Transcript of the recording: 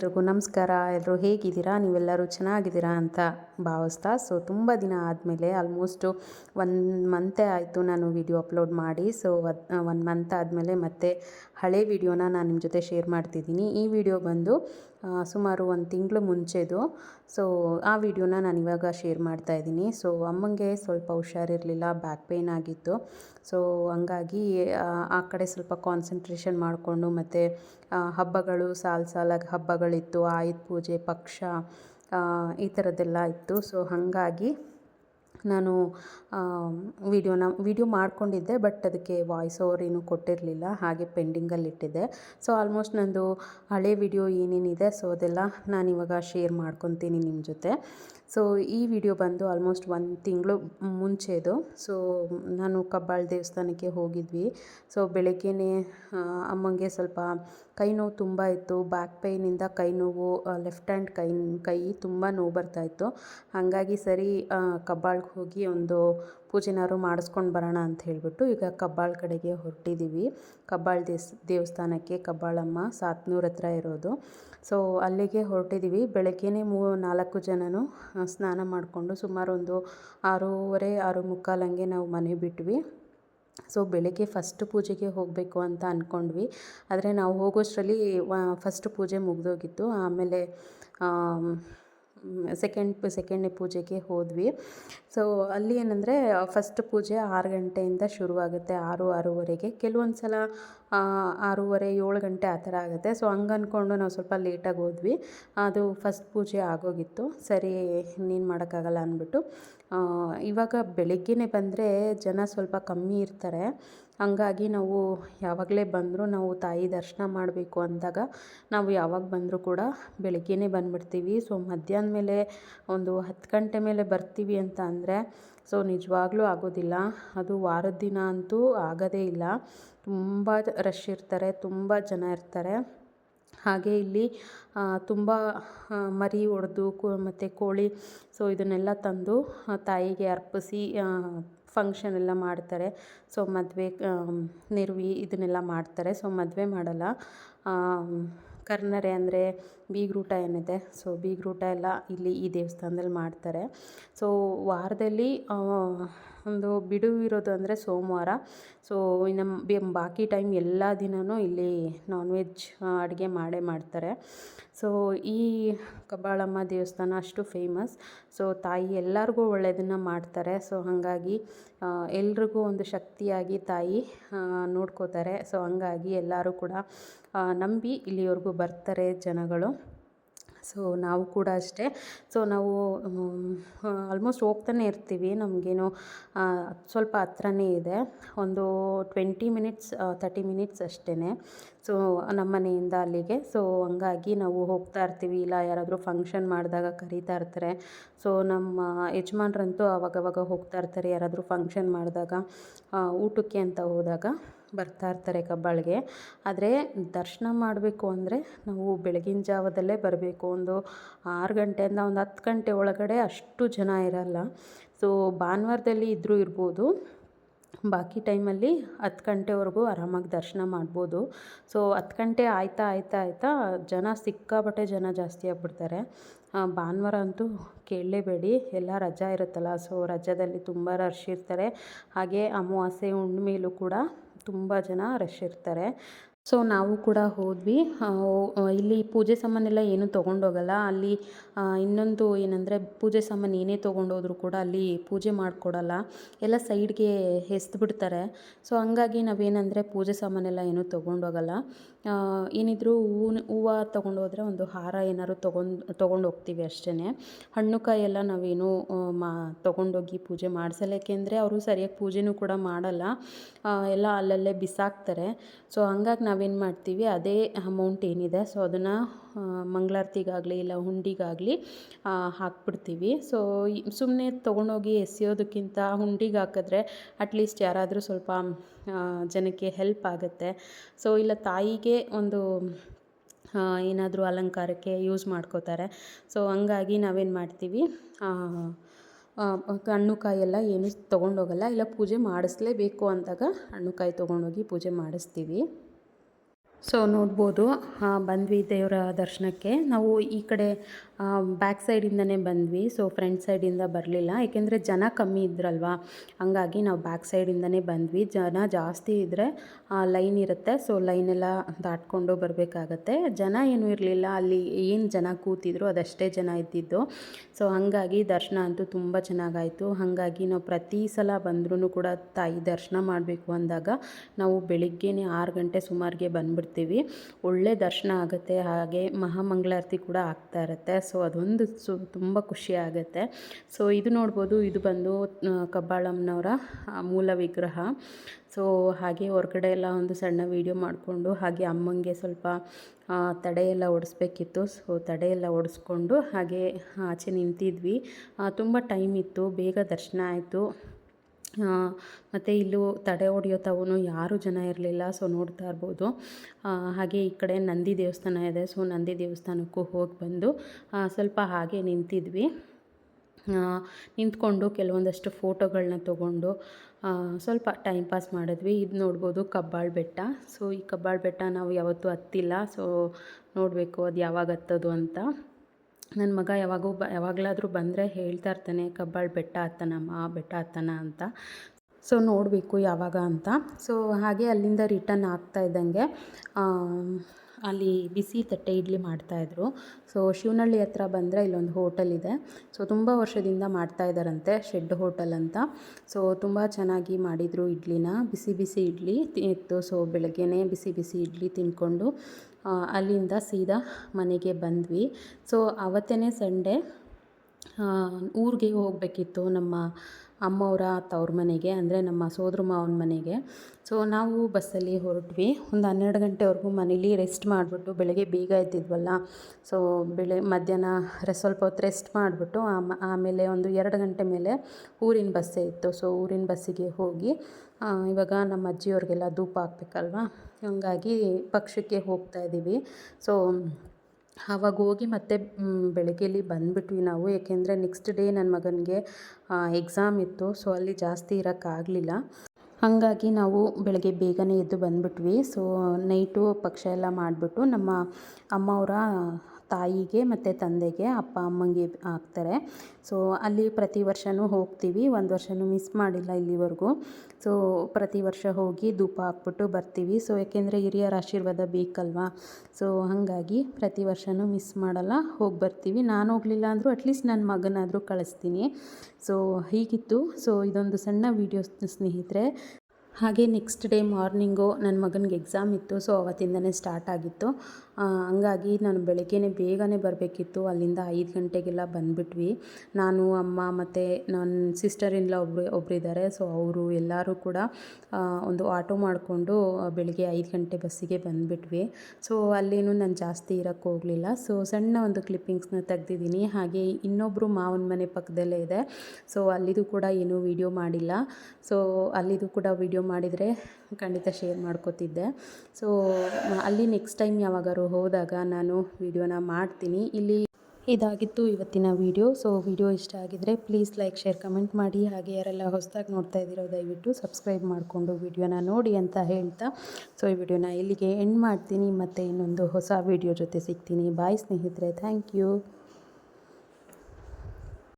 ಎಲ್ರಿಗೂ ನಮಸ್ಕಾರ. ಎಲ್ಲರೂ ಹೇಗಿದ್ದೀರಾ? ನೀವೆಲ್ಲರೂ ಚೆನ್ನಾಗಿದ್ದೀರಾ ಅಂತ ಭಾವಿಸ್ತಾ ಸೊ ತುಂಬ ದಿನ ಆದಮೇಲೆ ಆಲ್ಮೋಸ್ಟು ಒನ್ ಮಂತೇ ಆಯಿತು ನಾನು ವಿಡಿಯೋ ಅಪ್ಲೋಡ್ ಮಾಡಿ. ಸೊ ಒನ್ ಮಂತ್ ಆದಮೇಲೆ ಮತ್ತೆ ಹಳೆ ವಿಡಿಯೋನ ನಾನು ನಿಮ್ಮ ಜೊತೆ ಶೇರ್ ಮಾಡ್ತಿದ್ದೀನಿ. ಈ ವಿಡಿಯೋ ಬಂದು ಸುಮಾರು ಒಂದು ತಿಂಗಳು ಮುಂಚೆದು. ಸೊ ಆ ವಿಡಿಯೋನ ನಾನು ಇವಾಗ ಶೇರ್ ಮಾಡ್ತಾ ಇದ್ದೀನಿ. ಸೊ ಅಮ್ಮಂಗೆ ಸ್ವಲ್ಪ ಹುಷಾರಿರಲಿಲ್ಲ ಬ್ಯಾಕ್ ಪೇಯ್ನ್ ಆಗಿತ್ತು. ಸೊ ಹಂಗಾಗಿ ಆ, ಕಡೆ ಸ್ವಲ್ಪ ಕಾನ್ಸಂಟ್ರೇಷನ್ ಮಾಡಿಕೊಂಡು ಮತ್ತು ಹಬ್ಬಗಳು ಸಾಲು ಸಾಲಾಗಿ ಹಬ್ಬಗಳಿತ್ತು ಆಯುಧ ಪೂಜೆ ಪಕ್ಷ ಈ ಥರದ್ದೆಲ್ಲ ಇತ್ತು. ಸೊ ಹಾಗಾಗಿ ನಾನು ವಿಡಿಯೋನ, ವಿಡಿಯೋ ಮಾಡ್ಕೊಂಡಿದ್ದೆ, ಬಟ್ ಅದಕ್ಕೆ ವಾಯ್ಸ್ ಓವರ್ ಏನು ಕೊಟ್ಟಿರಲಿಲ್ಲ, ಹಾಗೆ ಪೆಂಡಿಂಗಲ್ಲಿ ಇಟ್ಟಿದ್ದೆ. ಸೊ, ಆಲ್ಮೋಸ್ಟ್ ನಂದು ಹಳೆ ವಿಡಿಯೋ ಏನೇನಿದೆ, ಸೊ, ಅದೆಲ್ಲ ನಾನಿವಾಗ ಶೇರ್ ಮಾಡ್ಕೊತೀನಿ ನಿಮ್ಮ ಜೊತೆ. ಸೊ, ಈ ವಿಡಿಯೋ ಬಂದು ಆಲ್ಮೋಸ್ಟ್ ಒಂದು ತಿಂಗಳು ಮುಂಚೆದು, ಸೊ, ನಾನು ಕಬ್ಬಾಳ ದೇವಸ್ಥಾನಕ್ಕೆ ಹೋಗಿದ್ವಿ. ಸೊ, ಬೆಳಗ್ಗೆನೇ ಅಮ್ಮಂಗೆ ಸ್ವಲ್ಪ ಕೈ ನೋವು ತುಂಬ ಇತ್ತು, ಬ್ಯಾಕ್ ಪೈನಿಂದ ಕೈ ನೋವು ಲೆಫ್ಟ್ ಹ್ಯಾಂಡ್ ಕೈ ಕೈ ತುಂಬ ನೋವು ಬರ್ತಾಯಿತ್ತು ಹಾಗಾಗಿ ಸರಿ ಕಬ್ಬಾಳ್ಗೆ ಹೋಗಿ ಒಂದು ಪೂಜೆನಾರು ಮಾಡಿಸ್ಕೊಂಡು ಬರೋಣ ಅಂತ ಹೇಳಿಬಿಟ್ಟು ಈಗ ಕಬ್ಬಾಳ ಕಡೆಗೆ ಹೊರಟಿದ್ದೀವಿ ಕಬ್ಬಾಳ ದೇಸ್, ದೇವಸ್ಥಾನಕ್ಕೆ ಕಬ್ಬಾಳಮ್ಮ ಸಾತ್ನೂರ ಹತ್ರ ಇರೋದು. ಸೊ ಅಲ್ಲಿಗೆ ಹೊರಟಿದ್ದೀವಿ ಬೆಳಗ್ಗೆನೇ ಮೂ, ನಾಲ್ಕು ಜನನು ಸ್ನಾನ ಮಾಡಿಕೊಂಡು ಸುಮಾರು ಒಂದು ಆರೂವರೆ, ಆರು ಮುಕ್ಕಾಲಂಗೆ ನಾವು ಮನೆ ಬಿಟ್ವಿ. ಸೊ ಬೆಳಗ್ಗೆ ಫಸ್ಟ್ ಪೂಜೆಗೆ ಹೋಗಬೇಕು ಅಂತ ಅಂದ್ಕೊಂಡ್ವಿ ಆದರೆ ನಾವು ಹೋಗೋಷ್ಟರಲ್ಲಿ ಫಸ್ಟ್ ಪೂಜೆ ಮುಗಿದೋಗಿತ್ತು. ಆಮೇಲೆ ಸೆಕೆಂಡ್ ಸೆಕೆಂಡ್ನೇ ಪೂಜೆಗೆ ಹೋದ್ವಿ. ಸೊ ಅಲ್ಲಿ ಏನಂದರೆ ಫಸ್ಟ್ ಪೂಜೆ ಆರು ಗಂಟೆಯಿಂದ ಶುರುವಾಗುತ್ತೆ, ಆರು, ಆರೂವರೆಗೆ. ಕೆಲವೊಂದು ಸಲ ಆರೂವರೆ, ಏಳು ಗಂಟೆ ಆ ಥರ ಆಗುತ್ತೆ. ಸೊ ಹಂಗೆ ಅಂದ್ಕೊಂಡು ನಾವು ಸ್ವಲ್ಪ ಲೇಟಾಗಿ ಹೋದ್ವಿ. ಅದು ಫಸ್ಟ್ ಪೂಜೆ ಆಗೋಗಿತ್ತು. ಸರಿ, ಇನ್ನೇನು ಮಾಡೋಕ್ಕಾಗಲ್ಲ ಅಂದ್ಬಿಟ್ಟು. ಇವಾಗ ಬೆಳಗ್ಗೆನೇ ಬಂದರೆ ಜನ ಸ್ವಲ್ಪ ಕಮ್ಮಿ ಇರ್ತಾರೆ. ಹಂಗಾಗಿ ನಾವು ಯಾವಾಗಲೇ ಬಂದರೂ ನಾವು ತಾಯಿ ದರ್ಶನ ಮಾಡಬೇಕು ಅಂದಾಗ ನಾವು ಯಾವಾಗ ಬಂದರೂ ಕೂಡ ಬೆಳಗ್ಗೆನೇ ಬಂದುಬಿಡ್ತೀವಿ. ಸೊ, ಮಧ್ಯಾಹ್ನ ಮೇಲೆ ಒಂದು ಹತ್ತು ಗಂಟೆ ಮೇಲೆ ಬರ್ತೀವಿ ಅಂತ ಅಂದರೆ, ಸೊ, ನಿಜವಾಗ್ಲೂ ಆಗೋದಿಲ್ಲ. ಅದು ವಾರದ ದಿನ ಅಂತೂ ಆಗೋದೇ ಇಲ್ಲ. ತುಂಬ ರಶ್ ಇರ್ತಾರೆ, ತುಂಬ ಜನ ಇರ್ತಾರೆ. ಹಾಗೆ ಇಲ್ಲಿ ತುಂಬ ಮರಿ ಹೊಡೆದು ಕೋ, ಮತ್ತು ಕೋಳಿ, ಸೊ, ಇದನ್ನೆಲ್ಲ ತಂದು ತಾಯಿಗೆ ಅರ್ಪಿಸಿ ಫಂಕ್ಷನ್ ಎಲ್ಲ ಮಾಡ್ತಾರೆ. ಸೊ ಮದುವೆ ನಿರ್ವಿ ಇದನ್ನೆಲ್ಲ ಮಾಡ್ತಾರೆ. ಸೊ ಮದುವೆ ಮಾಡಲ್ಲ. ಕರ್ನರೆ ಅಂದರೆ ಬೀಗ್ರೂಟ ಏನಿದೆ? ಸೊ ಬೀಗ್ರೂಟ ಎಲ್ಲ ಇಲ್ಲಿ ಈ ದೇವಸ್ಥಾನದಲ್ಲಿ ಮಾಡ್ತಾರೆ. ಸೊ, ವಾರದಲ್ಲಿ ಒಂದು ಬಿಡುವಿರೋದು ಅಂದರೆ ಸೋಮವಾರ. ಸೊ, ಇನ್ನು ಬಾಕಿ ಟೈಮ್ ಎಲ್ಲ ದಿನವೂ ಇಲ್ಲಿ ನಾನ್ ವೆಜ್ ಅಡುಗೆ ಮಾಡೇ ಮಾಡ್ತಾರೆ. ಸೊ, ಈ ಕಬ್ಬಾಳಮ್ಮ ದೇವಸ್ಥಾನ ಅಷ್ಟು ಫೇಮಸ್. ಸೊ, ತಾಯಿ ಎಲ್ಲರಿಗೂ ಒಳ್ಳೆಯದನ್ನು ಮಾಡ್ತಾರೆ. ಸೊ, ಹಾಗಾಗಿ ಎಲ್ರಿಗೂ ಒಂದು ಶಕ್ತಿಯಾಗಿ ತಾಯಿ ನೋಡ್ಕೋತಾರೆ. ಸೊ, ಹಂಗಾಗಿ ಎಲ್ಲರೂ ಕೂಡ ನಂಬಿ ಇಲ್ಲಿವರೆಗೂ ಬರ್ತಾರೆ ಜನಗಳು. ಸೊ ನಾವು ಕೂಡ ಅಷ್ಟೇ. ಸೊ ನಾವು ಆಲ್ಮೋಸ್ಟ್ ಹೋಗ್ತಾನೆ ಇರ್ತೀವಿ. ನಮಗೇನು ಸ್ವಲ್ಪ ಹತ್ರನೇ ಇದೆ. ಒಂದು ಟ್ವೆಂಟಿ ಮಿನಿಟ್ಸ್ ತರ್ಟಿ ಮಿನಿಟ್ಸ್ ಅಷ್ಟೇ ಸೊ ನಮ್ಮ ಮನೆಯಿಂದ ಅಲ್ಲಿಗೆ. ಸೊ ಹಂಗಾಗಿ ನಾವು ಹೋಗ್ತಾ ಇರ್ತೀವಿ. ಇಲ್ಲ, ಯಾರಾದರೂ ಫಂಕ್ಷನ್ ಮಾಡಿದಾಗ ಕರೀತಾ ಇರ್ತಾರೆ. ಸೊ ನಮ್ಮ ಯಜಮಾನ್ರಂತೂ ಅವಾಗವಾಗ ಹೋಗ್ತಾ ಇರ್ತಾರೆ. ಯಾರಾದರೂ ಫಂಕ್ಷನ್ ಮಾಡಿದಾಗ ಊಟಕ್ಕೆ ಅಂತ ಹೋದಾಗ. ಬರ್ತಾ ಇರ್ತಾರೆ ಕಬ್ಬಾಳಿಗೆ. ಆದರೆ ದರ್ಶನ ಮಾಡಬೇಕು ಅಂದರೆ ನಾವು ಬೆಳಗಿನ ಜಾವದಲ್ಲೇ ಬರಬೇಕು. ಒಂದು ಆರು ಗಂಟೆಯಿಂದ ಒಂದು ಹತ್ತು ಗಂಟೆ ಒಳಗಡೆ ಅಷ್ಟು ಜನ ಇರಲ್ಲ. ಸೊ ಭಾನುವಾರದಲ್ಲಿ ಇದ್ದರೂ ಇರ್ಬೋದು. ಬಾಕಿ ಟೈಮಲ್ಲಿ ಹತ್ತು ಗಂಟೆವರೆಗೂ ಆರಾಮಾಗಿ ದರ್ಶನ ಮಾಡ್ಬೋದು. ಸೊ ಹತ್ತು ಗಂಟೆ ಆಯ್ತಾ ಆಯ್ತಾ ಆಯ್ತಾ ಜನ ಸಿಕ್ಕಾಪಟ್ಟೆ ಜನ ಜಾಸ್ತಿ ಆಗ್ಬಿಡ್ತಾರೆ. ಭಾನುವಾರ ಅಂತೂ ಕೇಳಲೇಬೇಡಿ. ಎಲ್ಲ ರಜಾ ಇರುತ್ತಲ್ಲ ಸೊ ರಜಾದಲ್ಲಿ ತುಂಬ ರಶ್ ಇರ್ತಾರೆ. ಹಾಗೆ ಅಮಾವಾಸ್ಯೆ ಹುಣ್ಣಿಮೆಲೂ ಕೂಡ ತುಂಬ ಜನ ರಶ್ ಇರ್ತಾರೆ. ಸೊ ನಾವು ಕೂಡ ಹೋದ್ವಿ. ಇಲ್ಲಿ ಪೂಜೆ ಸಾಮಾನೆಲ್ಲ ಏನೂ ತೊಗೊಂಡೋಗಲ್ಲ. ಅಲ್ಲಿ ಇನ್ನೊಂದು ಏನಂದರೆ ಪೂಜೆ ಸಾಮಾನು ಏನೇ ತೊಗೊಂಡೋದ್ರೂ ಕೂಡ ಅಲ್ಲಿ ಪೂಜೆ ಮಾಡಿಕೊಡಲ್ಲ. ಎಲ್ಲ ಸೈಡ್ಗೆ ಎಸ್ದು ಬಿಡ್ತಾರೆ ಸೊ ಹಂಗಾಗಿ ನಾವೇನಂದರೆ ಪೂಜೆ ಸಾಮಾನೆಲ್ಲ ಏನೂ ತೊಗೊಂಡೋಗಲ್ಲ. ಆ, ಏನಿದ್ರು ಹೂವಿನ ಹೂವು ತೊಗೊಂಡೋದ್ರೆ ಒಂದು ಹಾರ ಏನಾದ್ರು ತೊಗೊಂಡು ತೊಗೊಂಡು ಹೋಗ್ತೀವಿ ಅಷ್ಟೇ ಹಣ್ಣು ಕಾಯಿ ಎಲ್ಲ ನಾವೇನು ಮಾ ತೊಗೊಂಡೋಗಿ ಪೂಜೆ ಮಾಡಿಸಲ್ಲ ಏಕೆಂದರೆ ಅವರು ಸರಿಯಾಗಿ ಪೂಜೆನೂ ಕೂಡ ಮಾಡಲ್ಲ. ಎಲ್ಲ ಅಲ್ಲಲ್ಲೇ ಬಿಸಾಕ್ತಾರೆ. ಸೊ ಹಂಗಾಗಿ ನಾವೇನು ಮಾಡ್ತೀವಿ ಅದೇ ಅಮೌಂಟ್ ಏನಿದೆ ಸೊ ಅದನ್ನು ಮಂಗಳಾರತಿಗಾಗಲಿ ಇಲ್ಲ ಹುಂಡಿಗಾಗಲಿ ಹಾಕ್ಬಿಡ್ತೀವಿ. ಸೊ ಸುಮ್ಮನೆ ತೊಗೊಂಡೋಗಿ ಎಸೆಯೋದಕ್ಕಿಂತ ಹುಂಡಿಗೆ ಹಾಕಿದ್ರೆ ಅಟ್ಲೀಸ್ಟ್ ಯಾರಾದರೂ ಸ್ವಲ್ಪ ಜನಕ್ಕೆ ಹೆಲ್ಪ್ ಆಗುತ್ತೆ. ಸೊ ಇಲ್ಲ ತಾಯಿಗೆ ಒಂದು ಏನಾದರೂ ಅಲಂಕಾರಕ್ಕೆ ಯೂಸ್ ಮಾಡ್ಕೋತಾರೆ. ಸೊ ಹಂಗಾಗಿ ನಾವೇನು ಮಾಡ್ತೀವಿ ಹಣ್ಣು ಕಾಯಿ ಎಲ್ಲ ಏನು ತೊಗೊಂಡೋಗಲ್ಲ, ಇಲ್ಲ ಪೂಜೆ ಮಾಡಿಸ್ಲೇಬೇಕು ಅಂದಾಗ ಹಣ್ಣು ಕಾಯಿ ತೊಗೊಂಡೋಗಿ ಪೂಜೆ ಮಾಡಿಸ್ತೀವಿ. ಸೊ ನೋಡ್ಬೋದು. ಬಂದ್ವಿ ದೇವರ ದರ್ಶನಕ್ಕೆ. ನಾವು ಈ ಕಡೆ ಬ್ಯಾಕ್ ಸೈಡಿಂದನೇ ಬಂದ್ವಿ, ಸೊ ಫ್ರಂಟ್ ಸೈಡಿಂದ ಬರಲಿಲ್ಲ. ಏಕೆಂದರೆ ಜನ ಕಮ್ಮಿ ಇದ್ರಲ್ವ? ಹಂಗಾಗಿ ನಾವು ಬ್ಯಾಕ್ ಸೈಡಿಂದನೇ ಬಂದ್ವಿ. ಜನ ಜಾಸ್ತಿ ಇದ್ದರೆ ಲೈನ್ ಇರುತ್ತೆ. ಸೊ ಲೈನೆಲ್ಲ ದಾಟ್ಕೊಂಡು ಬರಬೇಕಾಗತ್ತೆ. ಜನ ಏನೂ ಇರಲಿಲ್ಲ. ಅಲ್ಲಿ ಏನು ಜನ ಕೂತಿದ್ರು ಅದಷ್ಟೇ ಜನ ಇದ್ದಿದ್ದು. ಸೊ ಹಾಗಾಗಿ ದರ್ಶನ ಅಂತೂ ತುಂಬ ಚೆನ್ನಾಗಾಯಿತು. ಹಾಗಾಗಿ ನಾವು ಪ್ರತಿ ಸಲ ಬಂದ್ರೂ ಕೂಡ ತಾಯಿ ದರ್ಶನ ಮಾಡಬೇಕು ಅಂದಾಗ ನಾವು ಬೆಳಿಗ್ಗೆನೇ ಆರು ಗಂಟೆ ಸುಮಾರಿಗೆ ಬಂದ್ಬಿಡ್ತೀವಿ. ಒಳ್ಳೆ ದರ್ಶನ ಆಗುತ್ತೆ. ಹಾಗೆ ಮಹಾಮಂಗಳಾರತಿ ಕೂಡ ಆಗ್ತಾ ಇರುತ್ತೆ. ಸೊ ಅದೊಂದು ಸು ತುಂಬ ಖುಷಿ ಆಗುತ್ತೆ. ಸೊ ಇದು ನೋಡ್ಬೋದು, ಇದು ಬಂದು ಕಬ್ಬಾಳಮ್ಮನವರ ಮೂಲ ವಿಗ್ರಹ. ಸೊ ಹಾಗೆ ಹೊರಗಡೆ ಎಲ್ಲ ಒಂದು ಸಣ್ಣ ವೀಡಿಯೋ ಮಾಡಿಕೊಂಡು, ಹಾಗೆ ಅಮ್ಮಂಗೆ ಸ್ವಲ್ಪ ತಡೆಯೆಲ್ಲ ತಡೆ ಎಲ್ಲ ಓಡಿಸ್ಬೇಕಿತ್ತು ಸೊ ತಡೆ ಎಲ್ಲ ಓಡಿಸ್ಕೊಂಡು ಹಾಗೆ ಆಚೆ ನಿಂತಿದ್ವಿ. ತುಂಬ ಟೈಮ್ ಇತ್ತು, ಬೇಗ ದರ್ಶನ ಆಯಿತು. ಮತ್ತು ಇಲ್ಲೂ ತಡೆ ಹೊಡೆಯೋ ತಾವು ಯಾರೂ ಜನ ಇರಲಿಲ್ಲ ಸೊ ನೋಡ್ತಾ ಇರ್ಬೋದು. ಹಾಗೆ ಈ ಕಡೆ ನಂದಿ ದೇವಸ್ಥಾನ ಇದೆ ಸೊ ನಂದಿ ದೇವಸ್ಥಾನಕ್ಕೂ ಹೋಗಿ ಬಂದು ಸ್ವಲ್ಪ ಹಾಗೆ ನಿಂತಿದ್ವಿ. ನಿಂತ್ಕೊಂಡು ಕೆಲವೊಂದಷ್ಟು ಫೋಟೋಗಳನ್ನ ತೊಗೊಂಡು ಸ್ವಲ್ಪ ಟೈಮ್ ಪಾಸ್ ಮಾಡಿದ್ವಿ. ಇದು ನೋಡ್ಬೋದು ಕಬ್ಬಾಳ್ ಬೆಟ್ಟ. ಸೊ ಈ ಕಬ್ಬಾಳ್ ಬೆಟ್ಟ ನಾವು ಯಾವತ್ತೂ ಹತ್ತಿಲ್ಲ ಸೊ ನೋಡಬೇಕು ಅದು ಯಾವಾಗ ಹತ್ತೋದು ಅಂತ. ನನ್ನ ಮಗ ಯಾವಾಗೂ ಬ ಯಾವಾಗಲಾದರೂ ಬಂದರೆ ಹೇಳ್ತಾ ಇರ್ತಾನೆ ಕಬ್ಬಾಳ ಬೆಟ್ಟ ಹತ್ತನಮ್ಮ ಬೆಟ್ಟ ಹತ್ತನ ಅಂತ. ಸೊ ನೋಡಬೇಕು ಯಾವಾಗ ಅಂತ. ಸೊ ಹಾಗೆ ಅಲ್ಲಿಂದ ರಿಟರ್ನ್ ಆಗ್ತಾ ಇದ್ದಂಗೆ ಅಲ್ಲಿ ಬಿಸಿ ತಟ್ಟೆ ಇಡ್ಲಿ ಮಾಡ್ತಾಯಿದ್ರು ಸೊ ಶಿವನಹಳ್ಳಿ ಹತ್ರ ಬಂದರೆ ಇಲ್ಲೊಂದು ಹೋಟೆಲ್ ಇದೆ. ಸೊ ತುಂಬ ವರ್ಷದಿಂದ ಮಾಡ್ತಾ ಇದ್ದಾರಂತೆ ಶೆಡ್ ಹೋಟೆಲ್ ಅಂತ. ಸೊ ತುಂಬ ಚೆನ್ನಾಗಿ ಮಾಡಿದರು ಇಡ್ಲಿನ. ಬಿಸಿ ಬಿಸಿ ಇಡ್ಲಿ ಇತ್ತು ಸೊ ಬೆಳಗ್ಗೆನೇ ಬಿಸಿ ಬಿಸಿ ಇಡ್ಲಿ ತಿಂದ್ಕೊಂಡು ಆ, ಅಲ್ಲಿಂದ ಸೀದಾ ಮನೆಗೆ ಬಂದ್ವಿ. ಸೊ ಅವತ್ತೇ ಸಂಡೇ ಊರಿಗೆ ಹೋಗಬೇಕಿತ್ತು ನಮ್ಮ ಅಮ್ಮವರ ತವ್ರ ಮನೆಗೆ, ಅಂದರೆ ನಮ್ಮ ಸೋದ್ರ ಮಾವನ ಮನೆಗೆ. ಸೊ ನಾವು ಬಸ್ಸಲ್ಲಿ ಹೊರಟ್ವಿ. ಒಂದು ಹನ್ನೆರಡು ಗಂಟೆವರೆಗೂ ಮನೇಲಿ ರೆಸ್ಟ್ ಮಾಡಿಬಿಟ್ಟು ಬೆಳಗ್ಗೆ ಬೇಗ ಎದ್ದಿದ್ವಲ್ಲ. ಸೊ ಬೆಳೆ, ಮಧ್ಯಾಹ್ನ ಸ್ವಲ್ಪ ಹೊತ್ತು ರೆಸ್ಟ್ ಮಾಡಿಬಿಟ್ಟು ಆಮ, ಆಮೇಲೆ ಒಂದು ಎರಡು ಗಂಟೆ ಮೇಲೆ ಊರಿನ ಬಸ್ಸೇ ಇತ್ತು. ಸೊ ಊರಿನ ಬಸ್ಸಿಗೆ ಹೋಗಿ ಇವಾಗ ನಮ್ಮ ಅಜ್ಜಿಯವ್ರಿಗೆಲ್ಲ ಧೂಪ ಹಾಕ್ಬೇಕಲ್ವಾ? ಹಂಗಾಗಿ ಪಕ್ಷಕ್ಕೆ ಹೋಗ್ತಾ ಇದ್ದೀವಿ. ಸೊ ಆವಾಗ ಹೋಗಿ ಮತ್ತೆ ಬೆಳಗ್ಗೆಲಿ ಬಂದುಬಿಟ್ವಿ ನಾವು. ಏಕೆಂದರೆ ನೆಕ್ಸ್ಟ್ ಡೇ ನನ್ನ ಮಗನಿಗೆ ಎಕ್ಸಾಮ್ ಇತ್ತು. ಸೊ ಅಲ್ಲಿ ಜಾಸ್ತಿ ಇರೋಕ್ಕಾಗಲಿಲ್ಲ ಹಾಗಾಗಿ ನಾವು ಬೆಳಗ್ಗೆ ಬೇಗನೆ ಎದ್ದು ಬಂದುಬಿಟ್ವಿ. ಸೊ ನೈಟು ಪಕ್ಷ ಎಲ್ಲ ಮಾಡಿಬಿಟ್ಟು ನಮ್ಮ ಅಮ್ಮವರ ತಾಯಿಗೆ ಮತ್ತು ತಂದೆಗೆ ಅಪ್ಪ ಅಮ್ಮಂಗೆ ಹಾಕ್ತಾರೆ ಸೊ ಅಲ್ಲಿ ಪ್ರತಿ ವರ್ಷವೂ ಹೋಗ್ತೀವಿ. ಒಂದು ವರ್ಷವೂ ಮಿಸ್ ಮಾಡಿಲ್ಲ ಇಲ್ಲಿವರೆಗೂ. ಸೊ ಪ್ರತಿ ವರ್ಷ ಹೋಗಿ ಧೂಪ ಹಾಕ್ಬಿಟ್ಟು ಬರ್ತೀವಿ. ಸೊ ಯಾಕೆಂದರೆ ಹಿರಿಯರ ಆಶೀರ್ವಾದ ಬೇಕಲ್ವಾ? ಸೊ ಹಾಗಾಗಿ ಪ್ರತಿ ವರ್ಷವೂ ಮಿಸ್ ಮಾಡಲ್ಲ. ಹೋಗಿ ಬರ್ತೀವಿ. ನಾನು ಹೋಗಲಿಲ್ಲ ಅಂದರೂ ಅಟ್ಲೀಸ್ಟ್ ನನ್ನ ಮಗನಾದರೂ ಕಳಿಸ್ತೀನಿ. ಸೊ ಹೀಗಿತ್ತು. ಸೊ ಇದೊಂದು ಸಣ್ಣ ವೀಡಿಯೋ ಸ್ನೇಹಿತರೆ. ಹಾಗೆ ನೆಕ್ಸ್ಟ್ ಡೇ ಮಾರ್ನಿಂಗು ನನ್ನ ಮಗನಿಗೆ ಎಕ್ಸಾಮ್ ಇತ್ತು ಸೊ ಅವತ್ತಿಂದನೇ ಸ್ಟಾರ್ಟ್ ಆಗಿತ್ತು. ಹಂಗಾಗಿ ನಾನು ಬೆಳಗ್ಗೆನೇ ಬೇಗನೆ ಬರಬೇಕಿತ್ತು. ಅಲ್ಲಿಂದ ಐದು ಗಂಟೆಗೆಲ್ಲ ಬಂದುಬಿಟ್ವಿ. ನಾನು, ಅಮ್ಮ ಮತ್ತು ನನ್ನ ಸಿಸ್ಟರ್ ಇಂದ ಒಬ್ಬರು ಒಬ್ಬರಿದ್ದಾರೆ ಸೊ ಅವರು ಎಲ್ಲರೂ ಕೂಡ ಒಂದು ಆಟೋ ಮಾಡಿಕೊಂಡು ಬೆಳಗ್ಗೆ ಐದು ಗಂಟೆ ಬಸ್ಸಿಗೆ ಬಂದುಬಿಟ್ವಿ. ಸೊ ಅಲ್ಲೇನು ನಾನು ಜಾಸ್ತಿ ಇರೋಕ್ಕೆ ಹೋಗಲಿಲ್ಲ. ಸೊ ಸಣ್ಣ ಒಂದು ಕ್ಲಿಪ್ಪಿಂಗ್ಸ್ನ ತೆಗ್ದಿದ್ದೀನಿ. ಹಾಗೆ ಇನ್ನೊಬ್ಬರು ಮಾವನ ಮನೆ ಪಕ್ಕದಲ್ಲೇ ಇದೆ. ಸೊ ಅಲ್ಲಿದು ಕೂಡ ಏನೂ ವೀಡಿಯೋ ಮಾಡಿಲ್ಲ. ಸೊ ಅಲ್ಲಿದು ಕೂಡ ವೀಡಿಯೋ ಮಾಡಿದರೆ ಖಂಡಿತ ಶೇರ್ ಮಾಡ್ಕೋತಿದ್ದೆ. ಸೊ ಅಲ್ಲಿ ನೆಕ್ಸ್ಟ್ ಟೈಮ್ ಯಾವಾಗಾದ್ರು ಹೋದಾಗ ನಾನು ವೀಡಿಯೋನ ಮಾಡ್ತೀನಿ. ಇಲ್ಲಿ ಇದಾಗಿತ್ತು ಇವತ್ತಿನ ವೀಡಿಯೋ ಸೊ ವಿಡಿಯೋ ಇಷ್ಟ ಆಗಿದ್ದರೆ ಪ್ಲೀಸ್ ಲೈಕ್ ಶೇರ್ ಕಮೆಂಟ್ ಮಾಡಿ. ಹಾಗೆ ಯಾರೆಲ್ಲ ಹೊಸದಾಗಿ ನೋಡ್ತಾ ಇದ್ದೀರೋ ದಯವಿಟ್ಟು ಸಬ್ಸ್ಕ್ರೈಬ್ ಮಾಡಿಕೊಂಡು ವಿಡಿಯೋನ ನೋಡಿ ಅಂತ ಹೇಳ್ತಾ. ಸೊ ಈ ವಿಡಿಯೋನ ಇಲ್ಲಿಗೆ ಎಂಡ್ ಮಾಡ್ತೀನಿ. ಮತ್ತು ಇನ್ನೊಂದು ಹೊಸ ವಿಡಿಯೋ ಜೊತೆ ಸಿಗ್ತೀನಿ. ಬಾಯ್ ಸ್ನೇಹಿತರೆ. Thank you